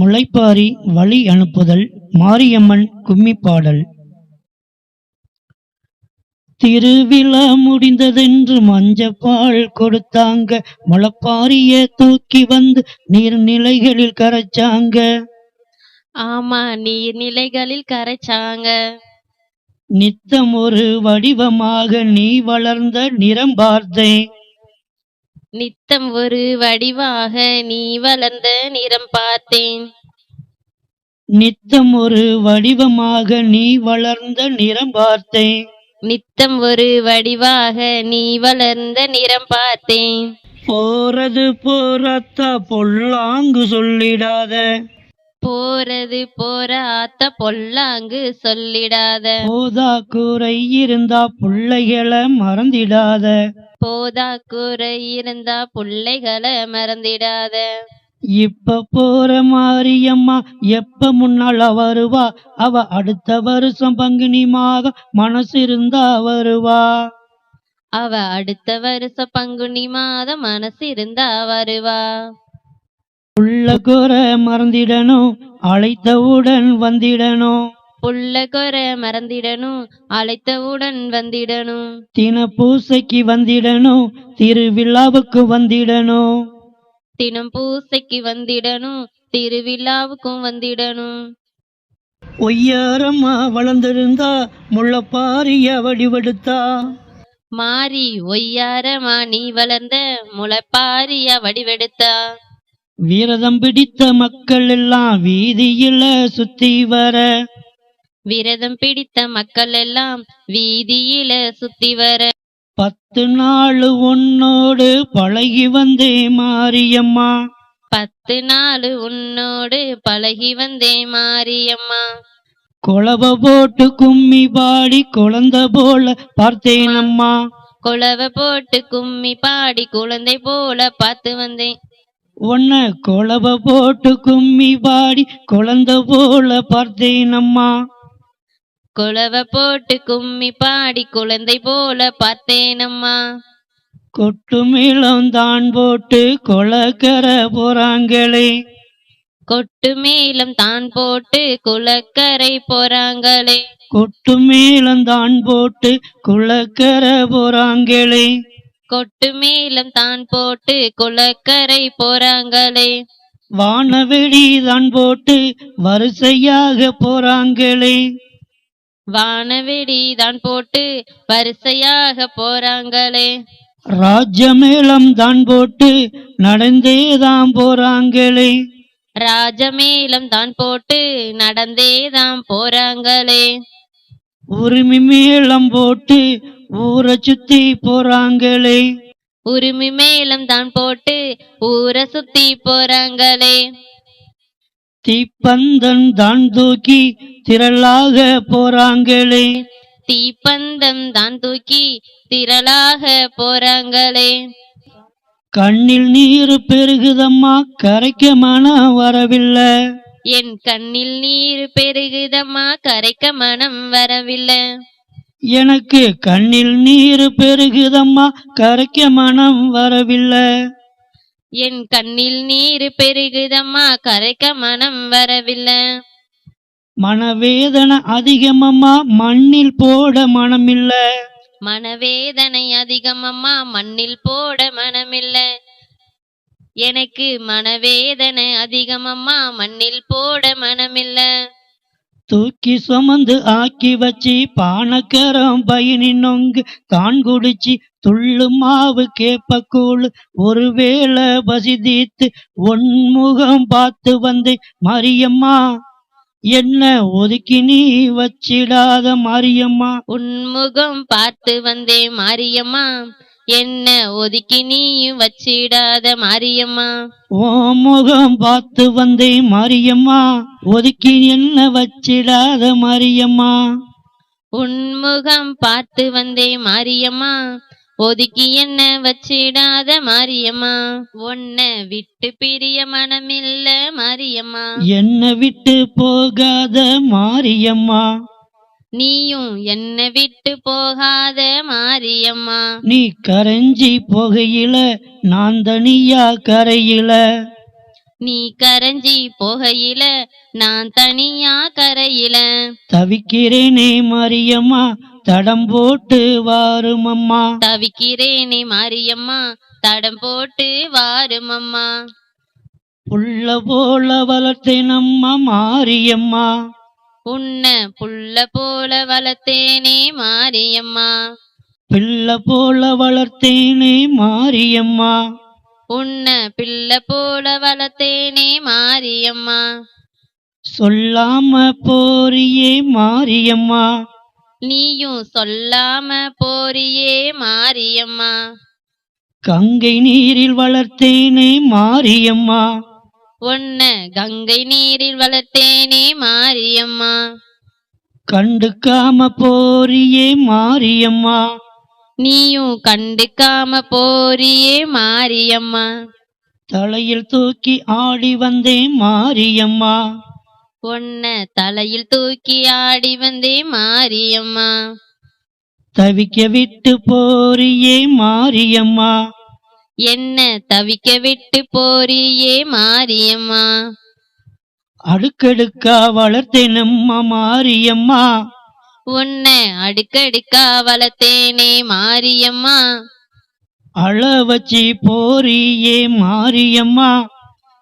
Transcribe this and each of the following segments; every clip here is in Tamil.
முளைப்பாரி வழி அனுப்புதல் மாரியம்மன் கும்மி பாடல் திருவிழா முடிந்ததென்று மஞ்சப்பால் கொடுத்தாங்க. முளைப்பாரிய தூக்கி வந்து நீர்நிலைகளில் கரைச்சாங்க. ஆமா நீர்நிலைகளில் கரைச்சாங்க. நித்தம் ஒரு வடிவமாக நீ வளர்ந்த நிறம் பார்த்தேன். நித்தம் ஒரு வடிவாக நீ வளர்ந்த நிறம் பார்த்தேன். நித்தம் ஒரு வடிவமாக நீ வளர்ந்த நிறம் பார்த்தேன். நித்தம் ஒரு வடிவாக நீ வளர்ந்த நிறம் பார்த்தேன். போறது போறத்தா பொல்லாங்கு சொல்லிடாத. போறது போற ஆத்த பொல்லாங்கு சொல்லிடாத. போதா கூரை இருந்தா பிள்ளைகளை மறந்திடாத. போதா கூரை இருந்தா புள்ளைகளை மறந்திடாத. இப்ப போற மாரியம்மா எப்ப முன்னால வருவா? அவ அடுத்த வருஷம் பங்குனி மாதம் மனசு இருந்தா வருவா. அவ அடுத்த வருஷ பங்குனி மாதம் மனசு இருந்தா வருவா. உள்ள குறை மறந்திடணும் அழைத்தவுடன் வந்திடணும். புள்ள கொர மறந்திடணும் அழைத்தவுடன் வந்திடணும். தின பூசைக்கு வந்திடணும் திருவிழாவுக்கு வந்திடணும். தினம் பூசைக்கு வந்திடணும் திருவிழாவுக்கும் வந்திடணும். ஒய்யாரம்மா வளர்ந்திருந்தா முள்ளப்பாரிய வடிவெடுத்தா. மாறி ஒய்யாரமா நீ வளர்ந்த முளைப்பாரிய வடிவெடுத்தா. விரதம் பிடித்த மக்கள் எல்லாம் வீதியில சுத்தி வர. விரதம் பிடித்த மக்கள் எல்லாம் வீதியில சுத்தி வர பத்து நாள் உன்னோடு பழகி வந்தே மாரியம்மா. பத்து நாள் உன்னோடு பழகி வந்தேன் மாரியம்மா. குழவ போட்டு கும்மி பாடி குழந்த போல பார்த்தேனம்மா. குளவ போட்டு கும்மி பாடி குழந்தை போல பார்த்து வந்தேன். உன்னை குழவ போட்டு கும்மி பாடி குழந்த போல பார்த்தேனம்மா. குளவ போட்டு கும்மி பாடி குழந்தை போல பார்த்தேனம்மா. கொட்டு மேளம் தான் போட்டு கொலக்கர போறாங்களே. கொட்டு மேளம் தான் போட்டு குளக்கரை போறாங்களே. கொட்டு மேளம் தான் போட்டு குளக்கர போறாங்களே. கொட்டு மேளம் தான் போட்டு குளக்கரை போறாங்களே. வானவெடி தான் போட்டு வரிசையாக போறாங்களே. வானவெடி தான் போட்டு வரிசையாக போறாங்களே. ராஜ்யமேளம் தான் போட்டு நடந்தே தான் போறாங்களே. ராஜமேளம் தான் போட்டு நடந்தே தான் போறாங்களே. உரிமை மேளம் போட்டு ஊரை சுத்தி போறாங்களே. உரிமை மேளம் தான் போட்டு ஊரை சுத்தி போறாங்களே. தீப்பந்தன் தான் தூக்கி திரளாக போறாங்களே. தீப்பந்தம் தான் தூக்கி திரளாக போறாங்களே. கண்ணில் நீர் பெருகுதம்மா கரைக்க மனம் வரவில்லை. என் கண்ணில் நீர் பெருகுதம்மா கரைக்க மனம் வரவில்லை. எனக்கு கண்ணில் நீர் பெருகுதம்மா கரைக்க மனம் வரவில்லை. என் கண்ணில் நீர் பெருகுதம்மா கரைக்க மனம் வரவில்லை. மனவேதனை அதிகமம்மா மண்ணில் போட மனமில்ல. மனவேதனை அதிகமம்மா மண்ணில் போட மனமில்ல. எனக்கு மனவேதனை அதிகமம்மா மண்ணில் போட மனமில்ல. தூக்கி சுமந்து ஆக்கி வச்சு பானக்கரம் பயனி நொங்கு தான் குடிச்சு துள்ளு மாவு கேப்பக்கூழ் ஒருவேளை வசிதித்து ஒன்முகம் பார்த்து வந்து மாரியம்மா என்ன ஒதுக்கி நீ வச்சிடாத மாரியம்மா? உன்முகம் பார்த்து வந்தே மாரியம்மா. என்ன ஒதுக்கி நீயும் வச்சிடாத மாரியம்மா? ஓ முகம் பார்த்து வந்தே மாரியம்மா. ஒதுக்கி என்ன வச்சிடாத மாரியம்மா? உன்முகம் பார்த்து வந்தே மாரியம்மா. ஒதுக்கி என்ன வச்சிடாத மாரியம்மா? உன்னை விட்டு பிரிய மனமில்ல மாரியம்மா. என்ன விட்டு போகாத மாரியம்மா. நீயும் என்ன விட்டு போகாத மாரியம்மா. நீ கரைஞ்சி போகையில நான் தனியா கரையில. நீ கரைஞ்சி போகையில நான் தனியா கரையில. தவிக்கிறேனே மாரியம்மா தடம் போட்டு வாருமம்மா. தவிக்கிறேனே மாரியம்மா தடம் போட்டு வாருமம்மா. புள்ள போல வளர்த்தேன் அம்மா மாரியம்மா. உன்ன புள்ள போல வளர்த்தேனே மாரியம்மா. பிள்ளை போல வளர்த்தேனே மாரியம்மா. உன்ன பிள்ளை போல வளர்த்தேனே மாரியம்மா. சொல்லாம போறியே மாரியம்மா. நீயும் சொல்லாம போறியே மாரியம்மா. கங்கை நீரில் வளர்த்தேனே மாரியம்மா. உன்ன கங்கை நீரில் வளர்த்தேனே மாரியம்மா. கண்டுக்காம போறியே மாரியம்மா. நீயும் கண்டுக்காம போறியே மாரியம்மா. தலையில் தூக்கி ஆடி வந்தேன் மாரியம்மா. உன்ன தலையில் தூக்கி ஆடி வந்தே மாரியம்மா. தவிக்க விட்டு போறியே மாரியம்மா. என்ன தவிக்க விட்டு போறியே மாரியம்மா? அடுக்கடுக்கா வளர்த்தேன் அம்மா மாரியம்மா. உன்னை அடுக்கடுக்கா வளர்த்தேனே மாரியம்மா. அழ வச்சி போறியே மாரியம்மா.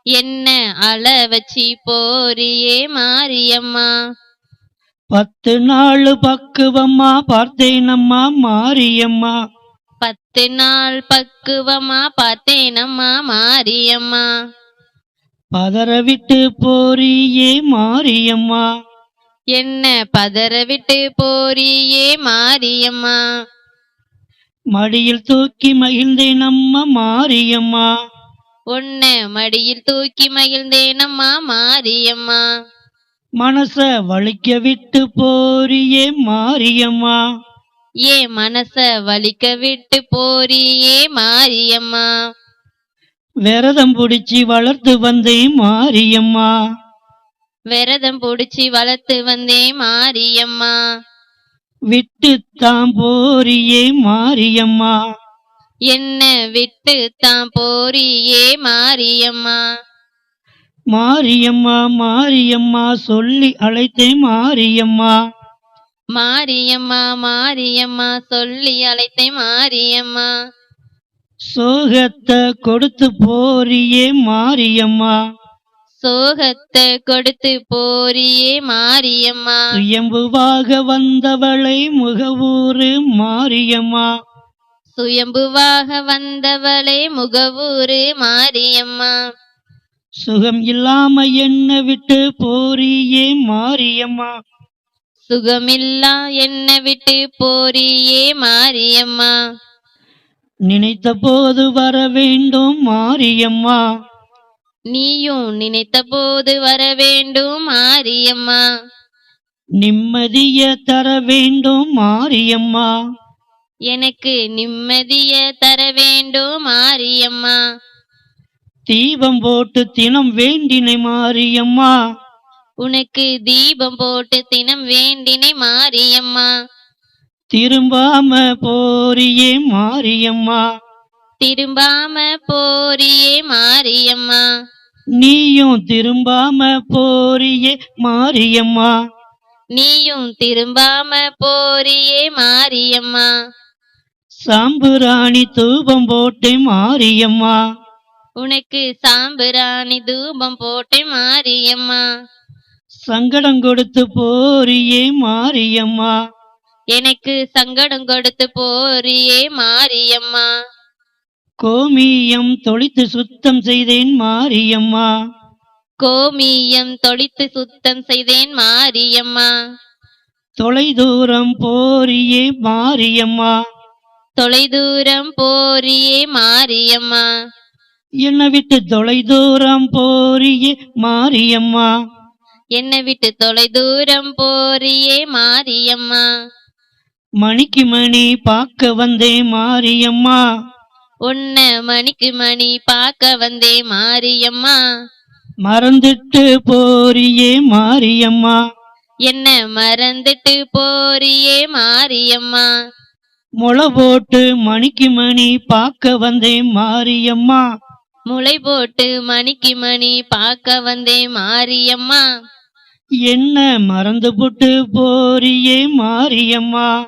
என்ன அள வச்சி போறியே மாரியம்மா? பத்து நாள் பக்குவம்மா பார்த்தேனம்மா மாரியம்மா. பத்து நாள் பக்குவமா பார்த்தேனம்மா மாரியம்மா. பதற விட்டு போறியே மாரியம்மா. என்ன பதற விட்டு போறியே மாரியம்மா. மடியில் தூக்கி மகிழ்ந்தேன் அம்மா மாரியம்மா. உன்னை மடியில் தூக்கி மகிழ்ந்தேனம்மா மாரியம்மா. மனச வலிக்க விட்டு போறியே மாரியம்மா. ஏ மனச வலிக்க விட்டு போறியே மாரியம்மா? விரதம் புடிச்சு வளர்த்து வந்தேன் மாரியம்மா. விரதம் புடிச்சு வளர்த்து வந்தே மாரியம்மா. விட்டு தாம் போறியே மாரியம்மா. என்ன விட்டு தான் போறியே மாரியம்மா? மாரியம்மா மாரியம்மா சொல்லி அழைத்தேன் மாரியம்மா. மாரியம்மா மாரியம்மா சொல்லி அழைத்தே மாரியம்மா. சோகத்தை கொடுத்து போறியே மாரியம்மா. சோகத்தை கொடுத்து போறியே மாரியம்மா. சுயம்புவாக வந்தவளை முகவூரு மாரியம்மா. சுயம்புவாக வந்தவளே முகவூரு மாரியம்மா. சுகம் இல்லாம என்ன விட்டு போறியே மாரியம்மா. சுகமில்லா என்ன விட்டு போறியே மாரியம்மா. நினைத்த போது வர வேண்டும் மாரியம்மா. நீயும் நினைத்த போது வர வேண்டும் மாரியம்மா. நிம்மதிய தர வேண்டும் மாரியம்மா. எனக்கு நிம்மதிய தர வேண்டும் மாரியம்மா. தீபம் போட்டு தினம் வேண்டினை மாரியம்மா. உனக்கு தீபம் போட்டு தினம் வேண்டினை மாரியம்மா. திரும்பாம போறியே மாரியம்மா. திரும்பாம போறியே மாரியம்மா. நீயும் திரும்பாம போறியே மாரியம்மா. நீயும் திரும்பாம போறியே மாரியம்மா. சாம்புராணி தூபம் போட்டு மாரியம்மா. உனக்கு சாம்பிராணி தூபம் போட்டு மாரியம்மா. சங்கடம் கொடுத்து போறியே மாரியம்மா. எனக்கு சங்கடம் கொடுத்து போறியே மாரியம்மா. கோமியம் தொளித்து சுத்தம் செய்தேன் மாரியம்மா. கோமியம் தொளித்து சுத்தம் செய்தேன் மாரியம்மா. தொலைதூரம் போறியே மாரியம்மா. தொலைதூரம் போறியே மாரியம்மா. என்னை விட்டு தொலைதூரம் போறியே மாரியம்மா. என்னை விட்டு தொலைதூரம் போறியே மாரியம்மா. மணிக்கு மணி பார்க்க வந்தேன் மாரியம்மா. உன்னை மணிக்கு மணி பார்க்க வந்தே மாரியம்மா. மறந்துட்டு போறியே மாரியம்மா. என்ன மறந்துட்டு போறியே மாரியம்மா. முளை போட்டு மணிக்கு மணி பார்க்க வந்தேன் மாரியம்மா. முளை போட்டு மணிக்கு மணி பார்க்க வந்தேன் மாரியம்மா. என்ன மறந்து புட்டு போறியே மாரியம்மா?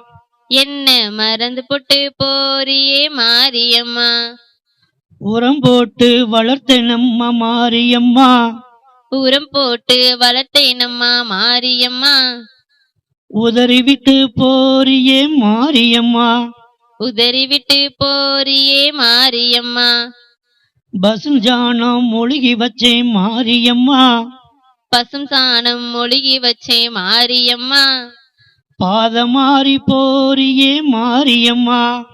என்ன மறந்து போட்டு போறியே மாரியம்மா? உரம் போட்டு வளர்த்தனம்மா மாரியம்மா? உரம் போட்டு வளர்த்தேனம்மா மாரியம்மா? உதறி விட்டு போறியே மாரியம்மா? உதறி விட்டு போறியே மாரியம்மா? பசுஞ்சானம் மொழிகி வச்சேன் மாரியம்மா. பசும் சாணம் மொழிகி வச்சே மாரியம்மா. பாத மாறி போறியே மாரியம்மா.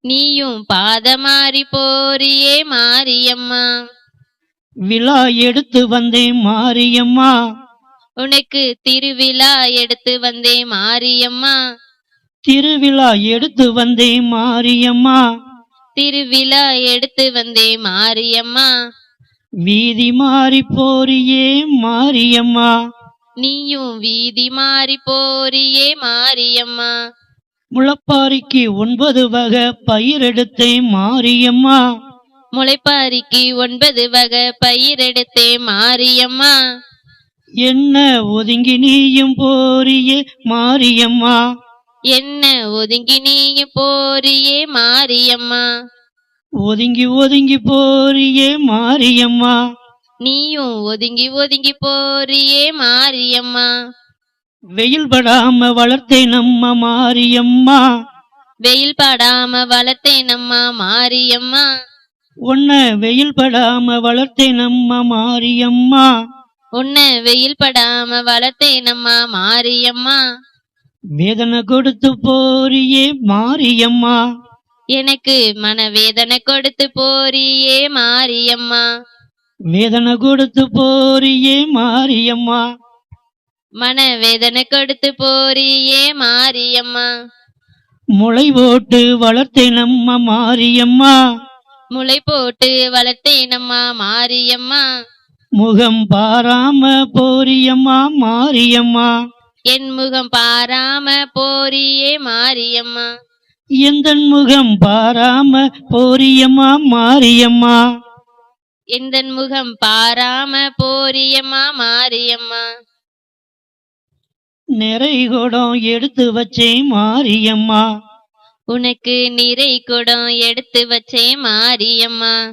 நீயும் பாதமாறி போறியே மாரியம்மா. விழா எடுத்து வந்தேன் மாரியம்மா. உனக்கு திருவிழா எடுத்து வந்தே மாரியம்மா. திருவிழா எடுத்து வந்தேன் மாரியம்மா. திருவிழா எடுத்து வந்தே மாரியம்மா. வீதி மாறி போறியே மாரியம்மா. நீயும் வீதி மாறி போறியே மாரியம்மா. முளப்பாரிக்கு ஒன்பது வகை பயிரெடுத்தேன் மாரியம்மா. முளைப்பாரிக்கு ஒன்பது வகை பயிரெடுத்தே மாரியம்மா. என்ன ஒதுங்கி நீயும் போறியே மாரியம்மா. என்ன ஒதுங்கி நீயும் போறியே மாரியம்மா? ஒதுங்கி ஒதுங்கி போறியே மாரியம்மா. நீயும் ஒதுங்கி ஒதுங்கி போறியே மாரியம்மா? வெயில் படாம வளர்த்தேன் நம்ம மாரியம்மா. வெயில் படாம வளர்த்தேனம்மா மாரியம்மா. உன்னை வெயில் படாம வளர்த்தேன் நம்ம மாரியம்மா. உன்னை வெயில் படாம வளர்த்தேனம்மா மாரியம்மா. வேதனை கொடுத்து போறியே மாரியம்மா. எனக்கு மனவேதனை கொடுத்து போறியே மாரியம்மா. வேதனை கொடுத்து போறியே மாரியம்மா. மனவேதனை கொடுத்து போறியே மாரியம்மா. முளை போட்டு வளர்த்தேன் நம்ம மாரியம்மா. முளை போட்டு வளர்த்தேனம்மா மாரியம்மா. முகம் பாராம போறியம்மா மாரியம்மா. என் முகம் பாராம போறியே மாரியம்மா. எந்தன் முகம் பாராம போறியம்மா மாரியம்மா. எந்தன் முகம் பாராம போறியம்மா மாரியம்மா. நிறை குடம் எடுத்து வச்சேன் மாரியம்மா. உனக்கு நிறை குடம் எடுத்து வச்சேன் மாரியம்மா.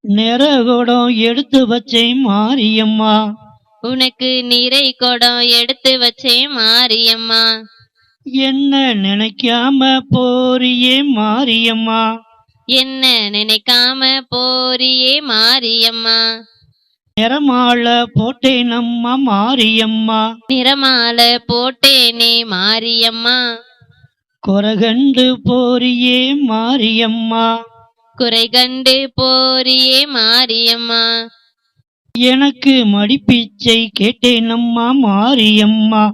நிற குடம் எடுத்து வச்சேன் மாரியம்மா. உனக்கு நிறை குடம் எடுத்து வச்சேன் மாரியம்மா. என்ன நினைக்காம போறியே மாரியம்மா? என்ன நினைக்காம போறியே மாரியம்மா. நிறமாலை போட்டேன் நம்ம மாரியம்மா. நிறமாலை போட்டேனே மாரியம்மா. கொரகண்டு போறியே மாரியம்மா. குறை கண்டு போறியே மாரியம்மா. எனக்கு மடிப்பிச்சை கேட்டேன் அம்மா மாரியம்மா.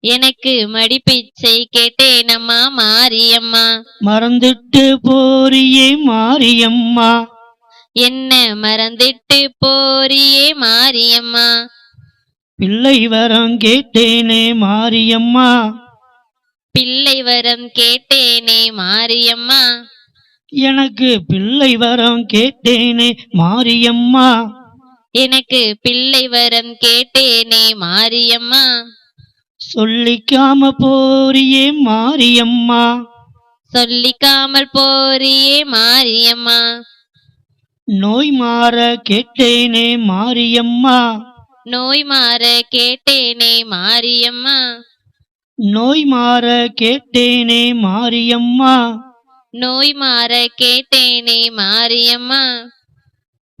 எனக்கு மடிப்பிச்சை கேட்டேனம்மா மாரியம்மா. மறந்துட்டு போறியே மாரியம்மா. என்ன மறந்துட்டு போறியே மாரியம்மா. பிள்ளை வரம் கேட்டேனே மாரியம்மா. பிள்ளை வரம் கேட்டேனே மாரியம்மா. எனக்கு பிள்ளை வரம் கேட்டேனே மாரியம்மா. எனக்கு பிள்ளை வரம் கேட்டேனே மாரியம்மா. சொல்லிக்காம போறியே மாரியம்மா. சொல்லிக்காமல் போறியே மாரியம்மா. நோய் மாற கேட்டேனே மாரியம்மா. நோய் மாற கேட்டேனே மாரியம்மா. நோய் மாற கேட்டேனே மாரியம்மா. நோய் மாற கேட்டேனே மாரியம்மா.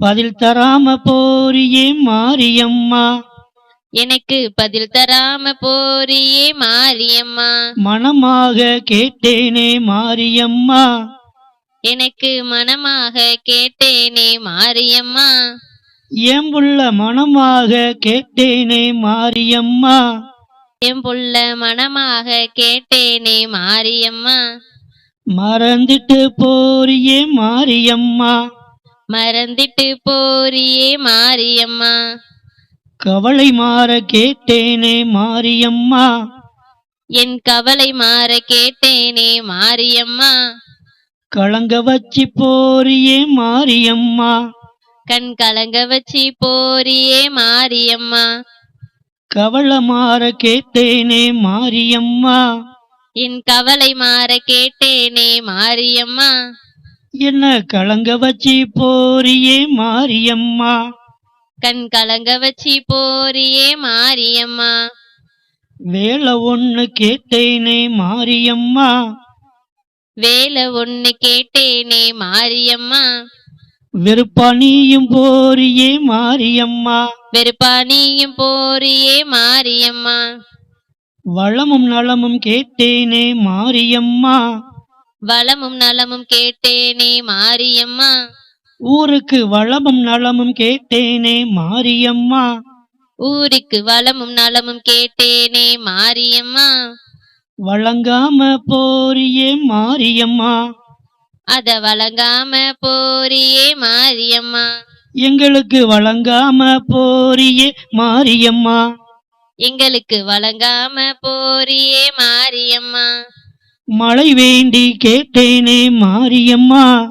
பதில் தராம போறியே மாரியம்மா. எனக்கு பதில் தராம போறியே மாரியம்மா. மனமாக கேட்டேனே மாரியம்மா. எனக்கு மனமாக கேட்டேனே மாரியம்மா. என் புள்ள மனமாக கேட்டேனே மாரியம்மா. என் புள்ள மனமாக கேட்டேனே மாரியம்மா. மறந்துட்டு போறியே மாரியம்மா. மறந்துட்டு போறியே மாரியம்மா. கவலை மாற கேட்டேனே மாரியம்மா. என் கவலை மாற கேட்டேனே மாரியம்மா. கலங்க வச்சு போறியே மாரியம்மா. கண் கலங்க வச்சி போரியே மாரியம்மா. கவலை மாற கேட்டேனே மாரியம்மா. என் கவலை மாற கேட்டேனே மாரியம்மா. என்ன கலங்க வச்சி போறியே மாரியம்மா. கண் கலங்க வச்சி போரியே மாரியம்மா. வேலை ஒண்ணு கேட்டேனே மாரியம்மா. வேலை ஒண்ணு கேட்டேனே மாரியம்மா. வெறுப்பா நீயும் போறியே மாரியம்மா. வெறுப்பா நீயும் போரியே மாரியம்மா. வளமும் நலமும் கேட்டேனே மாரியம்மா. வளமும் நலமும் கேட்டேனே மாரியம்மா. ஊருக்கு வளமும் நலமும் கேட்டேனே மாரியம்மா. ஊருக்கு வளமும் நலமும் கேட்டேனே மாரியம்மா. வழங்காம போறியே மாரியம்மா. அத வழங்காம போரியே மாரியம்மா. எங்களுக்கு வழங்காம போறியே மாரியம்மா. எங்களுக்கு வழங்காம போரியே மாரியம்மா. மழை வேண்டி கேட்டேனே மாரியம்மா.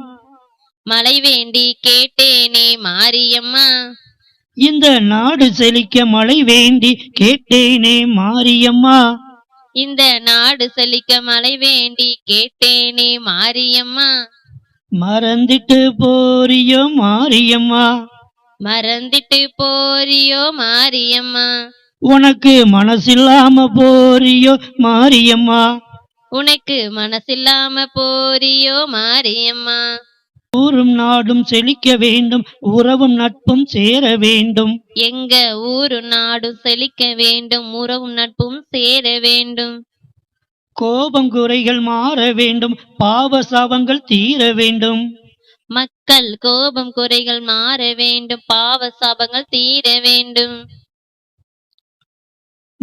மழை வேண்டி கேட்டேனே மாரியம்மா. இந்த நாடு செழிக்க மழை வேண்டி கேட்டேனே மாரியம்மா. இந்த நாடு செழிக்க மழை வேண்டி கேட்டேனே மாரியம்மா. மறந்துட்டு போறியோ மாரியம்மா. மறந்துட்டு போறியோ மாரியம்மா. உனக்கு மனசில்லாம போறியோ மாரியம்மா. உனக்கு மனசில்லாம போறியோ மாரியம்மா? ஊரும் நாடும் செழிக்க வேண்டும் உறவும் நட்பும் சேர வேண்டும். எங்க ஊரு நாடு செழிக்க வேண்டும் உறவும் நட்பும் சேர வேண்டும். கோபம் குறைகள் மாற வேண்டும் பாவ சாபங்கள் தீர வேண்டும். மக்கள் கோபம் குறைகள் மாற வேண்டும் பாவ சாபங்கள் தீர வேண்டும்.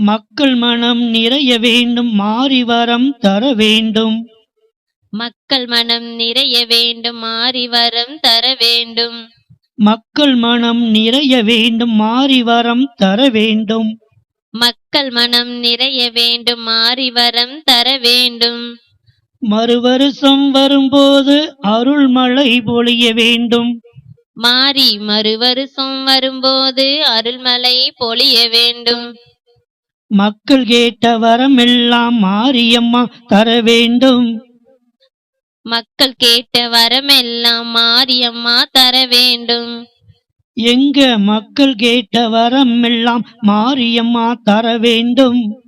மக்கள் மனம் நிறைய வேண்டும் மாறி வரம் தர வேண்டும். மக்கள் மனம் நிறைய வேண்டும் மாறி வரம் தர வேண்டும். மக்கள் மனம் நிறைய வேண்டும் மாறி வரம் தர வேண்டும். மக்கள் மனம் நிறைய வேண்டும் மாறி வரம் தர வேண்டும். மறுவருஷம் வரும்போது அருள்மழை பொழிய வேண்டும். மாறி மறுவருஷம் வரும்போது அருள்மலை பொழிய வேண்டும். மக்கள் கேட்ட வரமெல்லாம் மாரியம்மா தர வேண்டும். மக்கள் கேட்ட வரமெல்லாம் மாரியம்மா தர வேண்டும். எங்க மக்கள் கேட்ட வரமெல்லாம் மாரியம்மா தர வேண்டும்.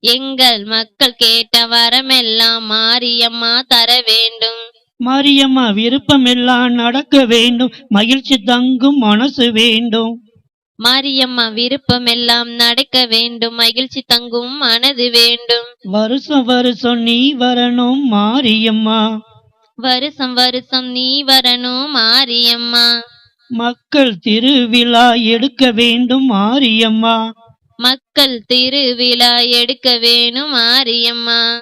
எங்கள் மக்கள் கேட்ட வரமெல்லாம் மாரியம்மா தர வேண்டும். மாரியம்மா விருப்பமெல்லாம் நடக்க வேண்டும். மகிழ்ச்சி தங்கும் மனசு வேண்டும். மாரியம்மா விருப்பமெல்லாம் நடக்க வேண்டும். மகிழ்ச்சி தங்கும் மனது வேண்டும். வருஷம் வருஷம் நீ வரணும் மாரியம்மா. வருஷம் வருஷம் நீ வரணும் மாரியம்மா. மக்கள் திருவிழா எடுக்க வேண்டும் மாரியம்மா. மக்கள் திருவிழா எடுக்க வேணும் மாரியம்மா.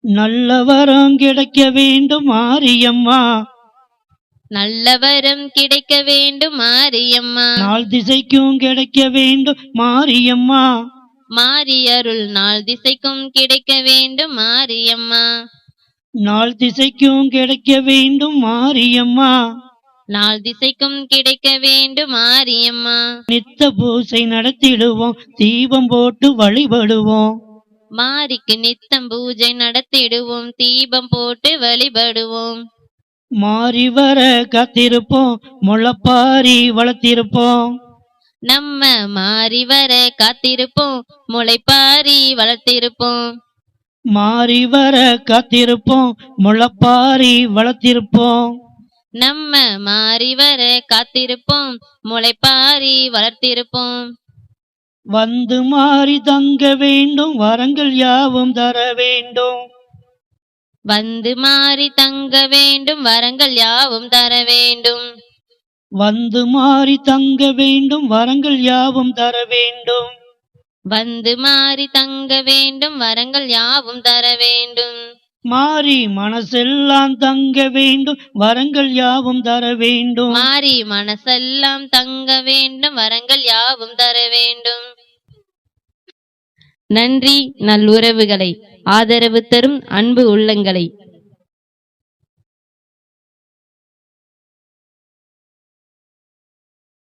நல்ல வரம் கிடைக்க வேண்டும் மாரியம்மா. நல்ல வரம் கிடைக்க வேண்டும் மாரியம்மா. நாள் திசைக்கும் கிடைக்க வேண்டும் மாரியம்மா. மாரி அருள் நாள் திசைக்கும் கிடைக்க வேண்டும் மாரியம்மா. நாள் திசைக்கும் கிடைக்க வேண்டும் மாரியம்மா. நாள் திசைக்கும் கிடைக்க வேண்டும் மாரியம்மா. நித்த பூசை நடத்திடுவோம் தீபம் போட்டு வழிபடுவோம். மாரிக்கு நித்தம் பூஜை நடத்திடுவோம் தீபம் போட்டு வழிபடுவோம். மாறி வர காத்திருப்போம் முளைப்பாரி வளர்த்திருப்போம். நம்ம மாறி வர காத்திருப்போம் முளைப்பாரி வளர்த்திருப்போம். மாறி வர காத்திருப்போம் முளைப்பாரி வளர்த்திருப்போம். நம்ம மாறி வர காத்திருப்போம் முளைப்பாரி வளர்த்திருப்போம். வந்து மாறி தங்க வேண்டும் வரங்கள் யாவும் தர வேண்டும். வந்து மாறி தங்க வேண்டும் வரங்கள் யாவும் தர வேண்டும். வந்து மாறி தங்க வேண்டும் வரங்கள் யாவும் தர வேண்டும். வந்து மாறி தங்க வேண்டும் வரங்கள் யாவும் தர வேண்டும். மாறி மனசெல்லாம் தங்க வேண்டும் வரங்கள் யாவும் தர வேண்டும். மாறி மனசெல்லாம் தங்க வேண்டும் வரங்கள் யாவும் தர வேண்டும். நன்றி நல்லுறவுகளை. ஆதரவு தரும் அன்பு உள்ளங்களை.